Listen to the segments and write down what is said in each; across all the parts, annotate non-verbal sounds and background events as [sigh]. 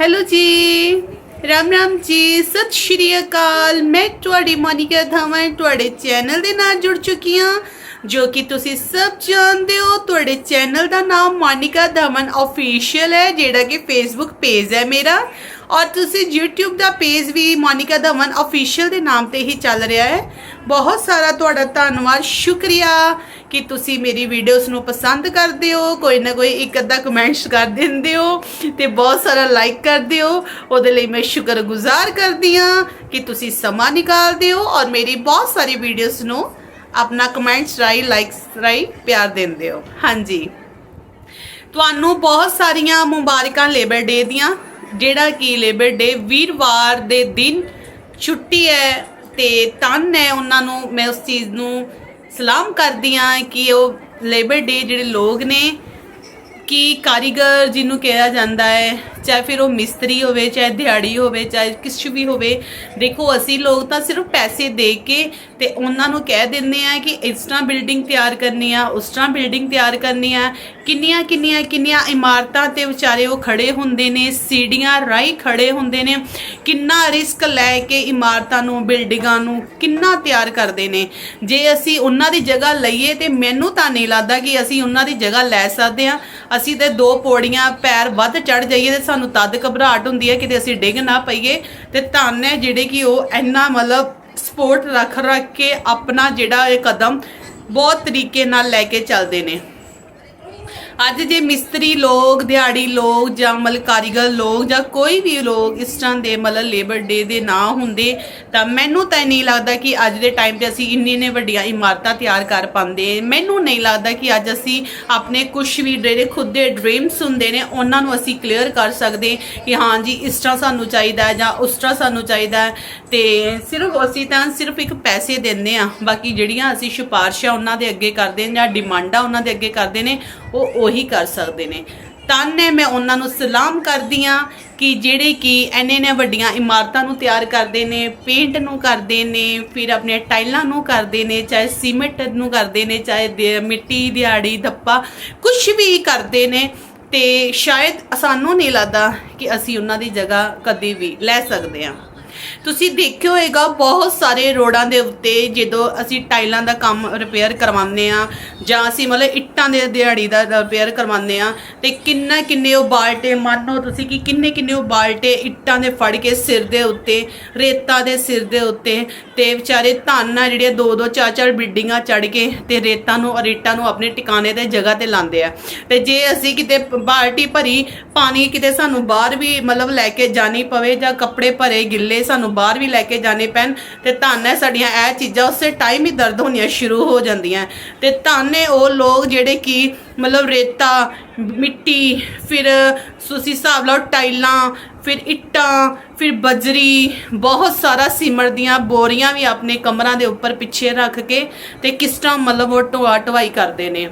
Hello ਜੀ। ਰਾਮ ਰਾਮ ਜੀ, ਸਤਿ ਸ਼੍ਰੀ ਅਕਾਲ। ਮੈਂ ਤੁਹਾਡੀ ਮੋਨਿਕਾ ਧਵਨ ਤੁਹਾਡੇ ਚੈਨਲ ਦੇ ਨਾਲ ਜੁੜ ਚੁੱਕੀ ਹਾਂ, ਜੋ ਕਿ ਤੁਸੀਂ ਸਭ ਜਾਣਦੇ ਹੋ। ਤੁਹਾਡੇ ਚੈਨਲ ਦਾ ਨਾਮ ਮੋਨਿਕਾ ਧਵਨ ਅਫੀਸ਼ੀਅਲ ਹੈ, ਜਿਹੜਾ ਕਿ ਫੇਸਬੁੱਕ ਪੇਜ ਹੈ ਮੇਰਾ। ਔਰ ਤੁਸੀਂ YouTube ਦਾ ਪੇਜ ਵੀ ਮੋਨਿਕਾ ਧਵਨ ਅਫੀਸ਼ੀਅਲ ਦੇ ਨਾਮ ਤੇ ਹੀ ਚੱਲ ਰਿਹਾ ਹੈ। ਬਹੁਤ ਸਾਰਾ ਤੁਹਾਡਾ ਧੰਨਵਾਦ। ਸ਼ੁਕਰੀਆ ਕਿ ਤੁਸੀਂ ਮੇਰੀ ਵੀਡੀਓਜ਼ ਨੂੰ ਪਸੰਦ ਕਰਦੇ ਹੋ। ਕੋਈ ਨਾ ਕੋਈ ਇੱਕ ਅੱਧਾ ਕਮੈਂਟਸ ਕਰ ਦਿੰਦੇ ਹੋ ਤੇ ਬਹੁਤ ਸਾਰਾ ਲਾਈਕ ਕਰਦੇ ਹੋ। ਉਹਦੇ ਲਈ ਮੈਂ ਸ਼ੁਕਰਗੁਜ਼ਾਰ ਕਰਦੀ ਹਾਂ ਕਿ ਤੁਸੀਂ ਸਮਾਂ ਨਿਕਾਲਦੇ ਹੋ ਔਰ ਮੇਰੀ ਬਹੁਤ ਸਾਰੀ ਵੀਡੀਓਜ਼ ਨੂੰ ਆਪਣਾ ਕਮੈਂਟਸ ਰਾਈ ਲਾਈਕਸ ਰਾਈ ਪਿਆਰ ਦਿੰਦੇ ਹੋ। ਹਾਂਜੀ। ਤੁਹਾਨੂੰ ਬਹੁਤ ਸਾਰੀਆਂ ਮੁਬਾਰਕਾਂ ਲੇਬਰ ਡੇ ਦੀਆਂ। ਜਿਹੜਾ ਕਿ ਲੇਬਰ ਡੇ ਵੀਰਵਾਰ ਦੇ ਦਿਨ ਛੁੱਟੀ ਹੈ ਤੇ ਤਨ ਹੈ ਉਹਨਾਂ ਨੂੰ, ਮੈਂ ਉਸ ਚੀਜ਼ ਨੂੰ ਸਲਾਮ ਕਰਦੀ ਹਾਂ ਕਿ ਉਹ ਲੇਬਰ ਡੇ ਜਿਹੜੇ ਲੋਕ ਨੇ, ਕਿ ਕਾਰੀਗਰ ਜਿਹਨੂੰ ਕਿਹਾ ਜਾਂਦਾ ਹੈ ਚਾਹੇ ਫਿਰ ਉਹ ਮਿਸਤਰੀ ਹੋਵੇ, ਚਾਹੇ ਦਿਹਾੜੀ ਹੋਵੇ, ਚਾਹੇ ਕੁਛ ਵੀ ਹੋਵੇ, ਦੇਖੋ ਅਸੀਂ ਲੋਕ ਤਾਂ ਸਿਰਫ ਪੈਸੇ ਦੇ ਕੇ ਤੇ ਉਹਨਾਂ ਨੂੰ ਕਹਿ ਦਿੰਦੇ ਆ ਕਿ ਇਸ ਤਰ੍ਹਾਂ ਬਿਲਡਿੰਗ ਤਿਆਰ ਕਰਨੀ ਆ, ਉਸ ਤਰ੍ਹਾਂ ਬਿਲਡਿੰਗ ਤਿਆਰ ਕਰਨੀ ਆ। ਕਿੰਨੀਆਂ ਕਿੰਨੀਆਂ ਕਿੰਨੀਆਂ ਇਮਾਰਤਾਂ ਤੇ ਵਿਚਾਰੇ ਉਹ ਖੜੇ ਹੁੰਦੇ ਨੇ ਸੀੜੀਆਂ ਰਾਈ ਖੜੇ ਹੁੰਦੇ ਨੇ। ਕਿੰਨਾ ਰਿਸਕ ਲੈ ਕੇ ਇਮਾਰਤਾਂ ਨੂੰ, ਬਿਲਡਿੰਗਾਂ ਨੂੰ ਕਿੰਨਾ ਤਿਆਰ ਕਰਦੇ ਨੇ। ਜੇ ਅਸੀਂ ਉਹਨਾਂ ਦੀ ਜਗ੍ਹਾ ਲਈਏ ਤੇ ਮੈਨੂੰ ਤਾਂ ਨਹੀਂ ਲੱਗਦਾ ਕਿ ਅਸੀਂ ਉਹਨਾਂ ਦੀ ਜਗ੍ਹਾ ਲੈ ਸਕਦੇ ਆ ਅਸੀਂ ਤੇ ਦੋ ਪੌੜੀਆਂ, ਪੈਰ ਵੱਧ ਚੜ ਜਾਈਏ ਤੇ ਸਾਨੂੰ ਤਦ ਘਬਰਾਹਟ ਹੁੰਦੀ ਹੈ ਕਿਤੇ ਅਸੀਂ ਡਿੱਗ ਨਾ ਪਈਏ। ਤੇ ਧੰਨ ਹੈ ਜਿਹੜੇ ਕਿ ਉਹ ਇੰਨਾ ਮਤਲਬ ਸਪੋਰਟ ਰੱਖ ਰੱਖ ਕੇ ਆਪਣਾ ਜਿਹੜਾ ਇਹ ਕਦਮ ਬਹੁਤ ਤਰੀਕੇ ਨਾਲ ਲੈ ਕੇ ਚੱਲਦੇ ਨੇ। ਅੱਜ ਜੇ ਮਿਸਤਰੀ ਲੋਕ, ਦਿਹਾੜੀ ਲੋਕ ਜਾਂ ਮਤਲਬ ਕਾਰੀਗਰ ਲੋਕ ਜਾਂ ਕੋਈ ਵੀ ਲੋਕ ਇਸ ਤਰ੍ਹਾਂ ਦੇ ਮਤਲਬ ਲੇਬਰ ਡੇ ਦੇ ਨਾ ਹੁੰਦੇ, ਤਾਂ ਮੈਨੂੰ ਤਾਂ ਨਹੀਂ ਲੱਗਦਾ ਕਿ ਅੱਜ ਦੇ ਟਾਈਮ ਤੇ ਅਸੀਂ ਇੰਨੀ ਨੇ ਵੱਡੀਆਂ ਇਮਾਰਤਾਂ ਤਿਆਰ ਕਰ ਪਾਉਂਦੇ। ਮੈਨੂੰ ਨਹੀਂ ਲੱਗਦਾ ਕਿ ਅੱਜ ਅਸੀਂ ਆਪਣੇ ਕੁਝ ਵੀ ਜਿਹੜੇ ਖੁਦ ਦੇ ਡ੍ਰੀਮਸ ਹੁੰਦੇ ਨੇ, ਉਹਨਾਂ ਨੂੰ ਅਸੀਂ ਕਲੀਅਰ ਕਰ ਸਕਦੇ ਕਿ ਹਾਂ ਜੀ, ਇਸ ਤਰ੍ਹਾਂ ਸਾਨੂੰ ਚਾਹੀਦਾ ਹੈ ਜਾਂ ਉਸ ਤਰ੍ਹਾਂ ਸਾਨੂੰ ਚਾਹੀਦਾ ਹੈ। ਤੇ ਸਿਰਫ ਅਸੀਂ ਤਾਂ ਸਿਰਫ ਇੱਕ ਪੈਸੇ ਦਿੰਦੇ ਆ ਬਾਕੀ ਜਿਹੜੀਆਂ ਅਸੀਂ ਸਿਫਾਰਸ਼ਾਂ ਉਹਨਾਂ ਦੇ ਅੱਗੇ ਕਰਦੇ ਨੇ ਜਾਂ ਡਿਮਾਂਡਾਂ ਉਹਨਾਂ ਦੇ ਅੱਗੇ ਕਰਦੇ ਨੇ ਉਹ ਉਹੀ ਕਰ ਸਕਦੇ ਨੇ। ਤਨ ਹੈ, ਮੈਂ ਉਹਨਾਂ ਨੂੰ ਸਲਾਮ ਕਰਦੀ ਆ ਕਿ ਜਿਹੜੇ ਕਿ ਐਨੇ ਨੇ ਵੱਡੀਆਂ ਇਮਾਰਤਾਂ ਨੂੰ ਤਿਆਰ ਕਰਦੇ ਨੇ, ਪੇਂਟ ਨੂੰ ਕਰਦੇ ਨੇ, ਫਿਰ ਆਪਣੇ ਟਾਈਲਾਂ ਨੂੰ ਕਰਦੇ ਨੇ, ਚਾਹੇ ਸੀਮੈਂਟ ਨੂੰ ਕਰਦੇ ਨੇ, ਚਾਹੇ ਮਿੱਟੀ, ਦਿਹਾੜੀ, ਧੱਪਾ ਕੁਝ ਵੀ ਕਰਦੇ ਨੇ ਤੇ ਸ਼ਾਇਦ ਸਾਨੂੰ ਨਹੀਂ ਲੱਗਦਾ ਕਿ ਅਸੀਂ ਉਹਨਾਂ ਦੀ ਜਗ੍ਹਾ ਕਦੇ ਵੀ ਲੈ ਸਕਦੇ ਹਾਂ। ਤੁਸੀਂ ਦੇਖਿਓ ਹੋਏਗਾ ਬਹੁਤ ਸਾਰੇ ਰੋਡਾਂ ਦੇ ਉੱਤੇ ਜਦੋਂ ਅਸੀਂ ਟਾਈਲਾਂ ਦਾ ਕੰਮ ਰਿਪੇਅਰ ਕਰਵਾਉਂਦੇ ਆ ਜਾਂ ਅਸੀਂ ਮਤਲਬ ਇੱਟਾਂ ਦੇ ਦਿਹਾੜੀ ਦਾ ਰਿਪੇਅਰ ਕਰਵਾਉਂਦੇ ਆ ਤੇ ਕਿੰਨਾ ਕਿੰਨੇ ਉਹ ਬਾਲਟੇ, ਮੰਨੋ ਤੁਸੀਂ ਕਿ ਕਿੰਨੇ ਕਿੰਨੇ ਉਹ ਬਾਲਟੇ ਇੱਟਾਂ ਦੇ ਫੜ ਕੇ ਸਿਰ ਦੇ ਉੱਤੇ, ਰੇਤਾ ਦੇ ਸਿਰ ਦੇ ਉੱਤੇ, ਤੇ ਵਿਚਾਰੇ ਧੰਨ ਜਿਹੜੀਆਂ ਦੋ ਦੋ ਚਾਰ ਚਾਰ ਬਿਲਡਿੰਗਾਂ ਚੜ ਕੇ ਤੇ ਰੇਤਾ ਨੂੰ ਰੇਟਾਂ ਨੂੰ ਆਪਣੇ ਟਿਕਾਣੇ ਤੇ ਜਗ੍ਹਾ ਤੇ ਲਾਉਂਦੇ ਆ। ਤੇ ਜੇ ਅਸੀਂ ਕਿਤੇ ਬਾਲਟੀ ਭਰੀ, ਪਾਣੀ ਕਿਤੇ ਸਾਨੂੰ ਬਾਹਰ ਵੀ ਮਤਲਬ ਲੈ ਕੇ ਜਾਣੀ ਪਵੇ ਜਾਂ ਕੱਪੜੇ ਭਰੇ ਗਿੱਲੇ ਸਾਨੂੰ ਬਾਹਰ ਵੀ ਲੈ ਕੇ ਜਾਣੇ ਪੈਣ ਤੇ ਧੰਨ ਹੈ ਸਾਡੀਆਂ ਇਹ ਚੀਜ਼ਾਂ, ਉਸੇ ਟਾਈਮ ਹੀ ਦਰਦ ਹੋਣੀਆਂ ਸ਼ੁਰੂ ਹੋ ਜਾਂਦੀਆਂ। ਤੇ ਧੰਨ ਹੈ ਉਹ ਲੋਕ ਜਿਹੜੇ ਕਿ ਮਤਲਬ ਰੇਤਾ, ਮਿੱਟੀ, ਫਿਰ ਤੁਸੀਂ ਹਿਸਾਬ ਲਾਓ ਟਾਈਲਾਂ, ਫਿਰ ਇੱਟਾਂ, ਫਿਰ ਬਜਰੀ, ਬਹੁਤ ਸਾਰਾ ਸੀਮਰ ਦੀਆਂ ਬੋਰੀਆਂ ਵੀ ਆਪਣੇ ਕਮਰਾਂ ਦੇ ਉੱਪਰ ਪਿੱਛੇ ਰੱਖ ਕੇ ਤੇ ਕਿਸ ਤਰ੍ਹਾਂ ਮਤਲਬ ਉਹ ਢੋਆ ਢਵਾਈ ਕਰਦੇ ਨੇ।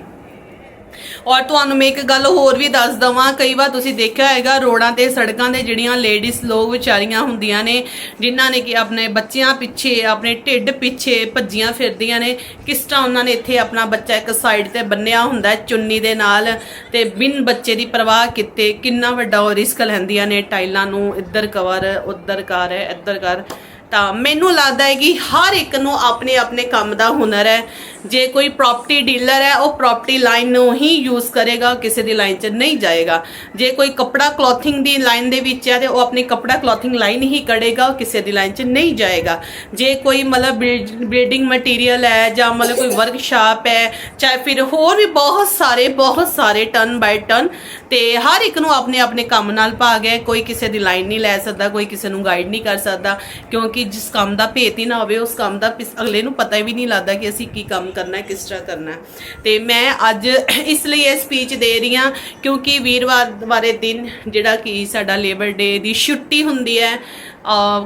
ਔਰ ਤੁਹਾਨੂੰ ਮੈਂ ਇੱਕ ਗੱਲ ਹੋਰ ਵੀ ਦੱਸ ਦਵਾਂ, ਕਈ ਵਾਰ ਤੁਸੀਂ ਦੇਖਿਆ ਹੋਏਗਾ ਰੋਡਾਂ ਤੇ, ਸੜਕਾਂ ਤੇ ਜਿਹੜੀਆਂ ਲੇਡੀਜ਼ ਲੋਕ ਵਿਚਾਰੀਆਂ ਹੁੰਦੀਆਂ ਨੇ, ਜਿਨ੍ਹਾਂ ਨੇ ਕਿ ਆਪਣੇ ਬੱਚਿਆਂ ਪਿੱਛੇ, ਆਪਣੇ ਢਿੱਡ ਪਿੱਛੇ ਭੱਜੀਆਂ ਫਿਰਦੀਆਂ ਨੇ, ਕਿਸ ਤਰ੍ਹਾਂ ਉਹਨਾਂ ਨੇ ਇੱਥੇ ਆਪਣਾ ਬੱਚਾ ਇੱਕ ਸਾਈਡ ਤੇ ਬੰਨਿਆ ਹੁੰਦਾ ਚੁੰਨੀ ਦੇ ਨਾਲ, ਤੇ ਬਿਨ ਬੱਚੇ ਦੀ ਪਰਵਾਹ ਕੀਤੇ ਕਿੰਨਾ ਵੱਡਾ ਉਹ ਰਿਸਕ ਲੈਂਦੀਆਂ ਨੇ, ਟਾਈਲਾਂ ਨੂੰ ਇੱਧਰ ਕਵਰ ਉੱਧਰ ਕਰ, ਇੱਧਰ ਕਰ। ਤਾਂ ਮੈਨੂੰ ਲੱਗਦਾ ਹੈ ਕਿ ਹਰ ਇੱਕ ਨੂੰ ਆਪਣੇ ਆਪਣੇ ਕੰਮ ਦਾ ਹੁਨਰ ਹੈ ਜੇ ਕੋਈ ਪ੍ਰਾਪਰਟੀ ਡੀਲਰ ਹੈ, ਉਹ ਪ੍ਰਾਪਰਟੀ ਲਾਈਨ ਨੂੰ ਹੀ ਯੂਜ਼ ਕਰੇਗਾ, ਕਿਸੇ ਦੀ ਲਾਈਨ 'ਚ ਨਹੀਂ ਜਾਏਗਾ। ਜੇ ਕੋਈ ਕਪੜਾ ਕਲੋਥਿੰਗ ਦੀ ਲਾਈਨ ਦੇ ਵਿੱਚ ਹੈ ਤੇ ਉਹ ਆਪਣੀ ਕਪੜਾ ਕਲੋਥਿੰਗ ਲਾਈਨ ਹੀ ਕਰੇਗਾ ਉਹ ਕਿਸੇ ਦੀ ਲਾਈਨ 'ਚ ਨਹੀਂ ਜਾਏਗਾ। ਜੇ ਕੋਈ ਮਤਲਬ ਬਿਲਡਿੰਗ ਮਟੀਰੀਅਲ ਹੈ ਜਾਂ ਮਤਲਬ ਕੋਈ ਵਰਕਸ਼ਾਪ ਹੈ, ਚਾਹੇ ਫਿਰ ਹੋਰ ਵੀ ਬਹੁਤ ਸਾਰੇ ਬਹੁਤ ਸਾਰੇ ਟਨ ਬਾਈ ਟਨ ਤੇ ਹਰ ਇੱਕ ਨੂੰ ਆਪਣੇ ਆਪਣੇ ਕੰਮ ਨਾਲ ਭਾਗ ਹੈ। ਕੋਈ ਕਿਸੇ ਦੀ ਲਾਈਨ ਨਹੀਂ ਲੈ ਸਕਦਾ, ਕੋਈ ਕਿਸੇ ਨੂੰ ਗਾਈਡ ਨਹੀਂ ਕਰ ਸਕਦਾ, ਕਿਉਂਕਿ ਜਿਸ ਕੰਮ ਦਾ ਭੇਤ ਹੀ ਨਾ ਹੋਵੇ, ਉਸ ਕੰਮ ਦਾ ਪਿਸ- ਅਗਲੇ ਨੂੰ ਪਤਾ ਵੀ ਨਹੀਂ ਲੱਗਦਾ ਕਿ ਅਸੀਂ ਕੀ ਕੰਮ ਕਰਨਾ ਕਿਸ ਤਰ੍ਹਾਂ ਕਰਨਾ ਹੈ। ਤੇ ਮੈਂ ਅੱਜ ਇਸ ਲਈ ਇਹ ਸਪੀਚ ਦੇ ਰਹੀ ਹਾਂ ਕਿਉਂਕਿ ਵੀਰਵਾਰ ਵਾਲੇ ਦਿਨ ਜਿਹੜਾ ਕਿ ਸਾਡਾ ਲੇਬਰ ਡੇ ਦੀ ਛੁੱਟੀ ਹੁੰਦੀ ਹੈ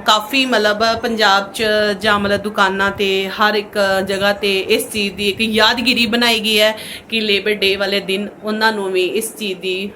ਕਾਫੀ ਮਤਲਬ ਪੰਜਾਬ ਚ ਜਾਂ ਮਤਲਬ ਦੁਕਾਨਾਂ ਤੇ ਹਰ ਇੱਕ ਜਗ੍ਹਾ ਤੇ ਇਸ ਚੀਜ਼ ਦੀ ਇੱਕ ਯਾਦਗਿਰੀ ਬਣਾਈ ਗਈ ਹੈ ਕਿ ਲੇਬਰ ਡੇ ਵਾਲੇ ਦਿਨ ਉਹਨਾਂ ਨੂੰ ਵੀ ਇਸ ਚੀਜ਼ ਦੀ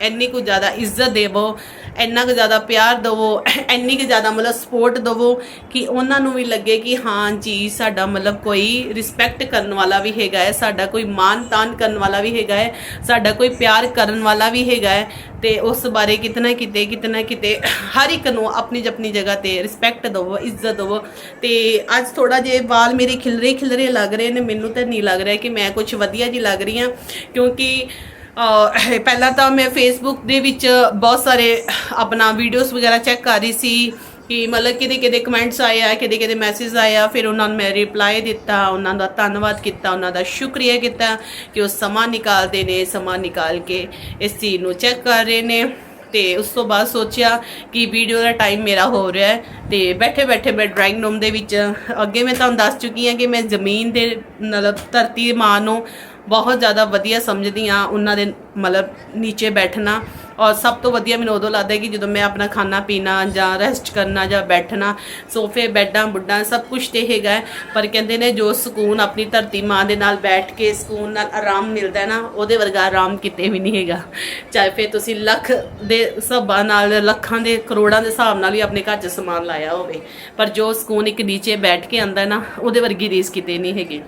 ਇੰਨੀ ਕੁ ਜ਼ਿਆਦਾ ਇੱਜ਼ਤ ਦੇਵੋ, ਇੰਨਾ ਕੁ ਜ਼ਿਆਦਾ ਪਿਆਰ ਦੇਵੋ, ਇੰਨੀ ਕੁ ਜ਼ਿਆਦਾ ਮਤਲਬ ਸਪੋਰਟ ਦੇਵੋ ਕਿ ਉਹਨਾਂ ਨੂੰ ਵੀ ਲੱਗੇ ਕਿ ਹਾਂ ਜੀ, ਸਾਡਾ ਮਤਲਬ ਕੋਈ ਰਿਸਪੈਕਟ ਕਰਨ ਵਾਲਾ ਵੀ ਹੈਗਾ ਹੈ, ਸਾਡਾ ਕੋਈ ਮਾਨ ਤਾਨ ਕਰਨ ਵਾਲਾ ਵੀ ਹੈਗਾ ਹੈ, ਸਾਡਾ ਕੋਈ ਪਿਆਰ ਕਰਨ ਵਾਲਾ ਵੀ ਹੈਗਾ ਹੈ ਤੇ ਉਸ ਬਾਰੇ ਕਿਤਨਾ ਕਿਤੇ ਕਿਤਨਾ ਕਿਤੇ ਹਰ ਇੱਕ ਨੂੰ ਆਪਣੀ ਆਪਣੀ ਜਗ੍ਹਾ ਤੇ ਰਿਸਪੈਕਟ ਦਿਵੋ, ਇੱਜ਼ਤ ਦਿਵੋ। ਤੇ ਅੱਜ ਥੋੜਾ ਜੇ ਵਾਲ ਮੇਰੇ ਖਿਲਰੇ ਖਿਲਰੇ ਲੱਗ ਰਹੇ ਨੇ, ਮੈਨੂੰ ਤਾਂ ਨਹੀਂ ਲੱਗ ਰਿਹਾ ਕਿ ਮੈਂ ਕੁਝ ਵਧੀਆ ਜੀ ਲੱਗ ਰਹੀ ਹਾਂ, ਕਿਉਂਕਿ ਪਹਿਲਾਂ ਤਾਂ ਮੈਂ ਫੇਸਬੁੱਕ ਦੇ ਵਿੱਚ ਬਹੁਤ ਸਾਰੇ ਆਪਣਾ ਵੀਡੀਓਜ਼ ਵਗੈਰਾ ਚੈੱਕ ਕਰ ਰਹੀ ਸੀ ਕਿ ਮਤਲਬ ਕਿਤੇ ਕਿਤੇ ਕਮੈਂਟਸ ਆਏ ਆ ਕਿਤੇ ਕਿਹਦੇ ਮੈਸੇਜ ਆਇਆ, ਫਿਰ ਉਹਨਾਂ ਨੂੰ ਮੈਂ ਰਿਪਲਾਈ ਦਿੱਤਾ, ਉਹਨਾਂ ਦਾ ਧੰਨਵਾਦ ਕੀਤਾ, ਉਹਨਾਂ ਦਾ ਸ਼ੁਕਰੀਆ ਕੀਤਾ ਕਿ ਉਹ ਸਮਾਂ ਨਿਕਾਲਦੇ ਨੇ, ਸਮਾਂ ਨਿਕਾਲ ਕੇ ਇਸ ਚੀਜ਼ ਨੂੰ ਚੈੱਕ ਕਰ ਰਹੇ ਨੇ ਤੇ ਉਸ ਤੋਂ ਬਾਅਦ ਸੋਚਿਆ ਕਿ ਵੀਡੀਓ ਦਾ ਟਾਈਮ ਮੇਰਾ ਹੋ ਰਿਹਾ ਹੈ ਤੇ ਬੈਠੇ ਬੈਠੇ ਮੈਂ ਡਰਾਇੰਗ ਰੂਮ ਦੇ ਵਿੱਚ, ਅੱਗੇ ਮੈਂ ਤੁਹਾਨੂੰ ਦੱਸ ਚੁੱਕੀ ਹਾਂ ਕਿ ਮੈਂ ਜ਼ਮੀਨ ਦੇ, ਮਤਲਬ ਧਰਤੀ ਮਾਂ ਨੂੰ ਬਹੁਤ ਜ਼ਿਆਦਾ ਵਧੀਆ ਸਮਝਦੀ ਆ ਉਹਨਾਂ ਦੇ ਮਤਲਬ ਨੀਚੇ ਬੈਠਣਾ ਔਰ ਸਭ ਤੋਂ ਵਧੀਆ ਮੈਨੂੰ ਉਦੋਂ ਲੱਗਦਾ ਕਿ ਜਦੋਂ ਮੈਂ ਆਪਣਾ ਖਾਣਾ ਪੀਣਾ ਜਾਂ ਰੈਸਟ ਕਰਨਾ ਜਾਂ ਬੈਠਣਾ, ਸੋਫੇ, ਬੈੱਡਾਂ ਬੁੱਡਾਂ ਸਭ ਕੁਝ ਤੇ ਹੈਗਾ ਪਰ ਕਹਿੰਦੇ ਨੇ ਜੋ ਸਕੂਨ ਆਪਣੀ ਧਰਤੀ ਮਾਂ ਦੇ ਨਾਲ ਬੈਠ ਕੇ ਸਕੂਨ ਨਾਲ ਆਰਾਮ ਮਿਲਦਾ ਨਾ, ਉਹਦੇ ਵਰਗਾ ਆਰਾਮ ਕਿਤੇ ਵੀ ਨਹੀਂ ਹੈਗਾ। ਚਾਹੇ ਫਿਰ ਤੁਸੀਂ ਲੱਖ ਦੇ ਹਿਸਾਬਾਂ ਨਾਲ, ਲੱਖਾਂ ਦੇ ਕਰੋੜਾਂ ਦੇ ਹਿਸਾਬ ਨਾਲ ਵੀ ਆਪਣੇ ਘਰ 'ਚ ਸਮਾਨ ਲਾਇਆ ਹੋਵੇ, ਪਰ ਜੋ ਸਕੂਨ ਇੱਕ ਨੀਚੇ ਬੈਠ ਕੇ ਆਂਦਾ ਨਾ, ਉਹਦੇ ਵਰਗੀ ਰੀਸ ਕਿਤੇ ਨਹੀਂ ਹੈਗੀ।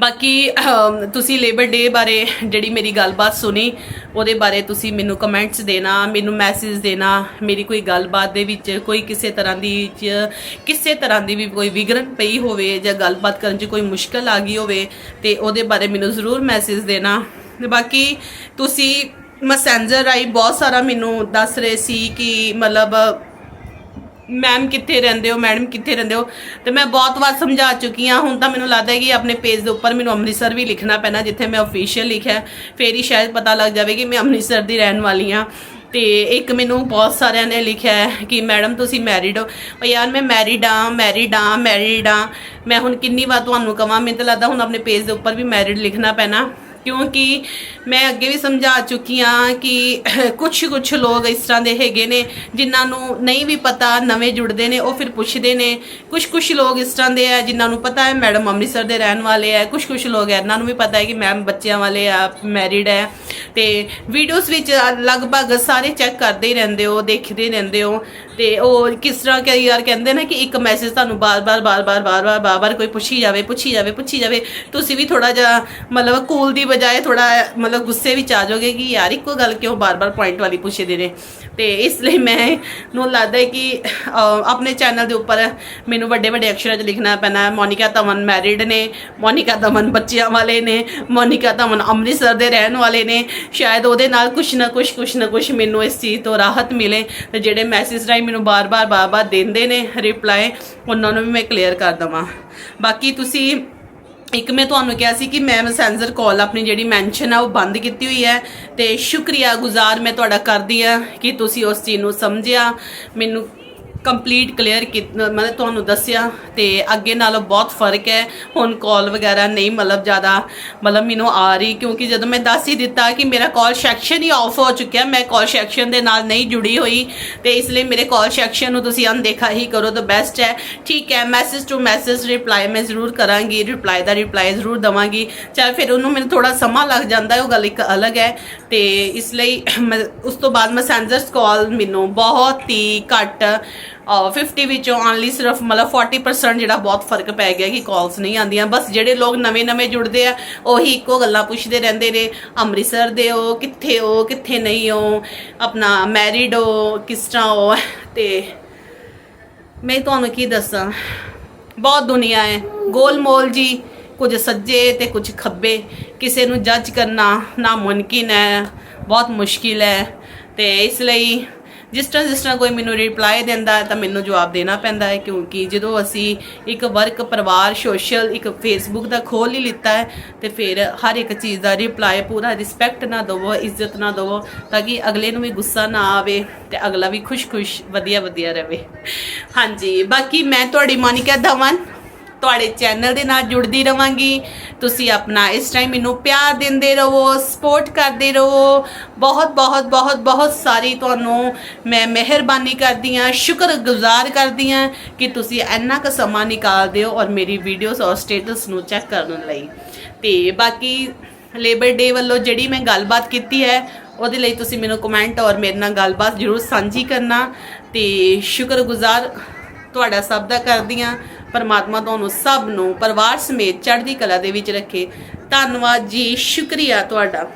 ਬਾਕੀ ਤੁਸੀਂ ਲੇਬਰ ਡੇ ਬਾਰੇ ਜਿਹੜੀ ਮੇਰੀ ਗੱਲਬਾਤ ਸੁਣੀ, ਉਹਦੇ ਬਾਰੇ ਤੁਸੀਂ ਮੈਨੂੰ ਕਮੈਂਟਸ ਦੇਣਾ, ਮੈਨੂੰ ਮੈਸੇਜ ਦੇਣਾ, ਮੇਰੀ ਕੋਈ ਗੱਲਬਾਤ ਦੇ ਵਿੱਚ ਕੋਈ ਕਿਸੇ ਤਰ੍ਹਾਂ ਦੀ ਕਿਸੇ ਤਰ੍ਹਾਂ ਦੀ ਵੀ ਕੋਈ ਵਿਗੜਨ ਪਈ ਹੋਵੇ ਜਾਂ ਗੱਲਬਾਤ ਕਰਨ 'ਚ ਕੋਈ ਮੁਸ਼ਕਲ ਆ ਗਈ ਹੋਵੇ, ਤੇ ਉਹਦੇ ਬਾਰੇ ਮੈਨੂੰ ਜ਼ਰੂਰ ਮੈਸੇਜ ਦੇਣਾ। ਤੇ ਬਾਕੀ, ਤੁਸੀਂ ਮੈਸੇਂਜਰ ਰਾਈ ਬਹੁਤ ਸਾਰਾ ਮੈਨੂੰ ਦੱਸ ਰਹੇ ਸੀ ਕਿ ਮਤਲਬ ਮੈਮ ਕਿੱਥੇ ਰਹਿੰਦੇ ਹੋ, ਮੈਡਮ ਕਿੱਥੇ ਰਹਿੰਦੇ ਹੋ? ਤੇ ਮੈਂ ਬਹੁਤ ਵਾਰ ਸਮਝਾ ਚੁੱਕੀ ਹਾਂ। ਹੁਣ ਤਾਂ ਮੈਨੂੰ ਲੱਗਦਾ ਹੈ ਕਿ ਆਪਣੇ ਪੇਜ ਦੇ ਉੱਪਰ ਮੈਨੂੰ ਅੰਮ੍ਰਿਤਸਰ ਵੀ ਲਿਖਣਾ ਪੈਣਾ, ਜਿੱਥੇ ਮੈਂ ਅਫੀਸ਼ੀਅਲ ਲਿਖਿਆ ਹੈ। ਫੇਰ ਹੀ ਸ਼ਾਇਦ ਪਤਾ ਲੱਗ ਜਾਵੇ ਕਿ ਮੈਂ ਅੰਮ੍ਰਿਤਸਰ ਦੀ ਰਹਿਣ ਵਾਲੀ ਹਾਂ। ਤੇ ਇੱਕ ਮੈਨੂੰ ਬਹੁਤ ਸਾਰਿਆਂ ਨੇ ਲਿਖਿਆ ਹੈ ਕਿ, ਮੈਡਮ, ਤੁਸੀਂ ਮੈਰਿਡ ਹੋ। ਉਹ ਯਾਰ, ਮੈਂ ਮੈਰਿਡ ਆ ਮੈਰਿਡ ਆ ਮੈਰਿਡ ਆ ਮੈਂ ਹੁਣ ਕਿੰਨੀ ਵਾਰ ਤੁਹਾਨੂੰ ਕਵਾਂ, ਮੈਨੂੰ ਤਾਂ ਲੱਗਦਾ ਹੁਣ ਆਪਣੇ ਪੇਜ ਦੇ ਉੱਪਰ ਵੀ ਮੈਰਿਡ ਲਿਖਣਾ ਪੈਣਾ। ਕਿਉਂਕਿ ਮੈਂ ਅੱਗੇ ਵੀ ਸਮਝਾ ਚੁੱਕੀ ਹਾਂ ਕਿ [coughs] ਕੁਝ ਕੁਝ ਲੋਕ ਇਸ ਤਰ੍ਹਾਂ ਦੇ ਹੈਗੇ ਨੇ ਜਿਨ੍ਹਾਂ ਨੂੰ ਨਹੀਂ ਵੀ ਪਤਾ ਨਵੇਂ ਜੁੜਦੇ ਨੇ, ਉਹ ਫਿਰ ਪੁੱਛਦੇ ਨੇ। ਕੁਝ ਕੁਝ ਲੋਕ ਇਸ ਤਰ੍ਹਾਂ ਦੇ ਆ ਜਿਨ੍ਹਾਂ ਨੂੰ ਪਤਾ ਹੈ ਮੈਡਮ ਅੰਮ੍ਰਿਤਸਰ ਦੇ ਰਹਿਣ ਵਾਲੇ ਆ। ਕੁਝ ਕੁਝ ਲੋਕ ਇਹਨਾਂ ਨੂੰ ਵੀ ਪਤਾ ਹੈ ਕਿ ਮੈਮ ਬੱਚਿਆਂ ਵਾਲੇ ਆ, ਮੈਰਿਡ ਹੈ। ਤੇ ਵੀਡੀਓਜ਼ ਵਿੱਚ ਲਗਭਗ ਸਾਰੇ ਚੈੱਕ ਕਰਦੇ ਹੀ ਰਹਿੰਦੇ ਹੋ, ਦੇਖਦੇ ਰਹਿੰਦੇ ਹੋ। ਤੇ ਉਹ ਕਿਸ ਤਰ੍ਹਾਂ ਕਈ ਯਾਰ ਕਹਿੰਦੇ ਨੇ ਕਿ ਇੱਕ ਮੈਸੇਜ ਤੁਹਾਨੂੰ ਬਾਰ-ਬਾਰ ਬਾਰ-ਬਾਰ ਬਾਰ-ਬਾਰ ਬਾਰ-ਬਾਰ ਕੋਈ ਪੁੱਛੀ ਜਾਵੇ ਪੁੱਛੀ ਜਾਵੇ ਪੁੱਛੀ ਜਾਵੇ, ਤੁਸੀਂ ਵੀ ਥੋੜਾ ਜਿਹਾ ਮਤਲਬ ਕੂਲ ਦੀ ਬਜਾਏ ਥੋੜਾ ਮਤਲਬ ਗੁੱਸੇ ਵਿੱਚ ਆ ਜਾਓਗੇ ਕਿ ਯਾਰ ਇੱਕੋ ਗੱਲ ਕਿਉਂ ਬਾਰ-ਬਾਰ ਪੁਆਇੰਟ ਵਾਲੀ ਪੁੱਛਦੇ ਨੇ ਤੇ ਇਸ ਲਈ ਮੈਂ ਨੂੰ ਲੱਗਦਾ ਹੈ ਕਿ ਆਪਣੇ ਚੈਨਲ ਦੇ ਉੱਪਰ ਮੈਨੂੰ ਵੱਡੇ-ਵੱਡੇ ਅਕਸ਼ਰਾਂ 'ਚ ਲਿਖਣਾ ਪੈਣਾ ਹੈ। ਮੋਨਿਕਾ ਤਮਨ ਮੈਰਿਡ ਨੇ, ਮੋਨਿਕਾ ਤਮਨ ਬੱਚਿਆਂ ਵਾਲੇ ਨੇ, ਮੋਨਿਕਾ ਤਮਨ ਅੰਮ੍ਰਿਤਸਰ ਦੇ ਰਹਿਣ ਵਾਲੇ ਨੇ। ਸ਼ਾਇਦ ਉਹਦੇ ਨਾਲ ਕੁਛ ਨਾ ਕੁਛ ਕੁਛ ਨਾ ਕੁਛ ਮੈਨੂੰ ਇਸ ਚੀਜ਼ ਤੋਂ ਰਾਹਤ ਮਿਲੇ ਤੇ ਜਿਹੜੇ ਮੈਸੇਜ ਰਾਹੀਂ ਮੈਨੂੰ ਬਾਰ-ਬਾਰ ਬਾਰ-ਬਾਰ ਦਿੰਦੇ ਨੇ ਰਿਪਲਾਈ ਉਹਨਾਂ ਨੂੰ ਵੀ ਮੈਂ ਕਲੀਅਰ ਕਰ ਦਵਾਂ। ਬਾਕੀ ਤੁਸੀਂ, ਇੱਕ ਮੈਂ ਤੁਹਾਨੂੰ ਕਿਹਾ ਸੀ ਕਿ ਮੈਂ ਮੈਸੇਂਜਰ ਕਾਲ ਆਪਣੀ ਜਿਹੜੀ ਮੈਂਸ਼ਨ ਆ ਉਹ ਬੰਦ ਕੀਤੀ ਹੋਈ ਹੈ ਤੇ ਸ਼ੁਕਰੀਆ ਗੁਜ਼ਾਰ ਮੈਂ ਤੁਹਾਡਾ ਕਰਦੀ ਆ ਕਿ ਤੁਸੀਂ ਉਸ ਚੀਜ਼ ਨੂੰ ਸਮਝਿਆ। ਮੈਨੂੰ ਕੰਪਲੀਟ ਕਲੀਅਰ ਮਤਲਬ ਤੁਹਾਨੂੰ ਦੱਸਿਆ ਤੇ ਅੱਗੇ ਨਾਲੋਂ ਬਹੁਤ ਫ਼ਰਕ ਹੈ। ਹੁਣ ਕਾਲ ਵਗੈਰਾ ਨਹੀਂ, ਮਤਲਬ ਜ਼ਿਆਦਾ, ਮਤਲਬ ਮੈਨੂੰ ਆ ਰਹੀ ਕਿਉਂਕਿ ਜਦੋਂ ਮੈਂ ਦੱਸ ਹੀ ਦਿੱਤਾ ਕਿ ਮੇਰਾ ਕਾਲ ਸੈਕਸ਼ਨ ਹੀ ਆਫ ਹੋ ਚੁੱਕਿਆ, ਮੈਂ ਕਾਲ ਸੈਕਸ਼ਨ ਦੇ ਨਾਲ ਨਹੀਂ ਜੁੜੀ ਹੋਈ। ਤੇ ਇਸ ਲਈ ਮੇਰੇ ਕਾਲ ਸੈਕਸ਼ਨ ਨੂੰ ਤੁਸੀਂ ਅਨਦੇਖਾ ਹੀ ਕਰੋ ਤਾਂ ਬੈਸਟ ਹੈ। ਠੀਕ ਹੈ ਮੈਸੇਜ ਟੂ ਮੈਸੇਜ ਰਿਪਲਾਈ ਮੈਂ ਜ਼ਰੂਰ ਕਰਾਂਗੀ ਰਿਪਲਾਈ ਦਾ ਰਿਪਲਾਈ ਜ਼ਰੂਰ ਦਵਾਂਗੀ। ਚਾਹੇ ਫਿਰ ਉਹਨੂੰ ਮੈਨੂੰ ਥੋੜਾ ਸਮਾਂ ਲੱਗ ਜਾਂਦਾ ਹੈ, ਉਹ ਗੱਲ ਇੱਕ ਅਲੱਗ ਹੈ। ਤੇ ਇਸ ਲਈ ਮੈਂ ਉਸ ਤੋਂ ਬਾਅਦ ਮੈਸੇਂਜਰਸ ਕਾਲ ਮੈਨੂੰ ਬਹੁਤ ਹੀ ਘੱਟ 50 ਵਿੱਚੋਂ ਓਨਲੀ ਸਿਰਫ ਮਤਲਬ 40% ਜਿਹੜਾ ਬਹੁਤ ਫ਼ਰਕ ਪੈ ਗਿਆ ਕਿ ਕਾਲਸ ਨਹੀਂ ਆਉਂਦੀਆਂ। ਬਸ ਜਿਹੜੇ ਲੋਕ ਨਵੇਂ-ਨਵੇਂ ਜੁੜਦੇ ਆ, ਉਹੀ ਇੱਕੋ ਗੱਲਾਂ ਪੁੱਛਦੇ ਰਹਿੰਦੇ ਨੇ। ਅੰਮ੍ਰਿਤਸਰ ਦੇ ਹੋ, ਕਿੱਥੇ ਹੋ, ਕਿੱਥੇ ਨਹੀਂ ਹੋ, ਆਪਣਾ ਮੈਰਿਡ ਹੋ, ਕਿਸ ਤਰ੍ਹਾਂ ਹੋ, ਤੇ ਮੈਂ ਤੁਹਾਨੂੰ ਕੀ ਦੱਸਾਂ? ਬਹੁਤ ਦੁਨੀਆ ਹੈ। ਗੋਲਮੋਲ ਜੀ, ਕੁਝ ਸੱਜੇ ਤੇ ਕੁਝ ਖੱਬੇ। ਕਿਸੇ ਨੂੰ ਜੱਜ ਕਰਨਾ ਨਾ ਮੁਮਕਿਨ ਹੈ, ਬਹੁਤ ਮੁਸ਼ਕਿਲ ਹੈ। ਤੇ ਇਸ ਲਈ ਜਿਸ ਤਰ੍ਹਾਂ ਜਿਸ ਤਰ੍ਹਾਂ ਕੋਈ ਮੈਨੂੰ ਰਿਪਲਾਈ ਦਿੰਦਾ ਹੈ ਤਾਂ ਮੈਨੂੰ ਜਵਾਬ ਦੇਣਾ ਪੈਂਦਾ ਹੈ, ਕਿਉਂਕਿ ਜਦੋਂ ਅਸੀਂ ਇੱਕ ਵਰਕ ਪਰਿਵਾਰ ਸੋਸ਼ਲ ਇੱਕ ਫੇਸਬੁੱਕ ਦਾ ਖੋਲ ਹੀ ਲਿੱਤਾ ਹੈ, ਤੇ ਫਿਰ ਹਰ ਇੱਕ ਚੀਜ਼ ਦਾ ਰਿਪਲਾਈ ਪੂਰਾ ਰਿਸਪੈਕਟ ਨਾ ਦਵੋ, ਇੱਜ਼ਤ ਨਾ ਦਵੋ, ਤਾਂ ਕਿ ਅਗਲੇ ਨੂੰ ਵੀ ਗੁੱਸਾ ਨਾ ਆਵੇ ਤੇ ਅਗਲਾ ਵੀ ਖੁਸ਼-ਖੁਸ਼ ਵਧੀਆ ਵਧੀਆ ਰਹੇ ਹਾਂਜੀ, ਬਾਕੀ ਮੈਂ ਤੁਹਾਡੀ ਮੋਨਿਕਾ ਧਵਨ ਤੁਹਾਡੇ ਚੈਨਲ ਦੇ ਨਾਲ ਜੁੜਦੀ ਰਵਾਂਗੀ। ਤੁਸੀਂ ਆਪਣਾ ਇਸ ਟਾਈਮ ਮੈਨੂੰ ਪਿਆਰ ਦਿੰਦੇ ਰਹੋ ਸਪੋਰਟ ਕਰਦੇ ਰਹੋ। ਬਹੁਤ ਬਹੁਤ ਬਹੁਤ ਬਹੁਤ ਸਾਰੀ ਤੁਹਾਨੂੰ ਮੈਂ ਮਿਹਰਬਾਨੀ ਕਰਦੀ ਹਾਂ, ਸ਼ੁਕਰਗੁਜ਼ਾਰ ਕਰਦੀ ਹਾਂ ਕਿ ਤੁਸੀਂ ਇੰਨਾ ਕੁ ਸਮਾਂ ਨਿਕਾਲਦੇ ਹੋ ਔਰ ਮੇਰੀ ਵੀਡੀਓਜ਼ ਔਰ ਸਟੇਟਸ ਨੂੰ ਚੈੱਕ ਕਰਨ ਲਈ। ਤੇ ਬਾਕੀ ਲੇਬਰ ਡੇ ਵੱਲੋਂ ਜਿਹੜੀ ਮੈਂ ਗੱਲਬਾਤ ਕੀਤੀ ਹੈ, ਉਹਦੇ ਲਈ ਤੁਸੀਂ ਮੈਨੂੰ ਕਮੈਂਟ ਔਰ ਮੇਰੇ ਨਾਲ ਗੱਲਬਾਤ ਜ਼ਰੂਰ ਸਾਂਝੀ ਕਰਨਾ। ਤੇ ਸ਼ੁਕਰਗੁਜ਼ਾਰ ਤੁਹਾਡਾ ਸਭ ਦਾ ਕਰਦੀ ਹਾਂ। ਪਰਮਾਤਮਾ ਤੁਹਾਨੂੰ ਸਭ ਨੂੰ ਪਰਿਵਾਰ ਸਮੇਤ ਚੜ੍ਹਦੀ ਕਲਾ ਦੇ ਵਿੱਚ ਰੱਖੇ। ਧੰਨਵਾਦ ਜੀ, ਸ਼ੁਕਰੀਆ ਤੁਹਾਡਾ।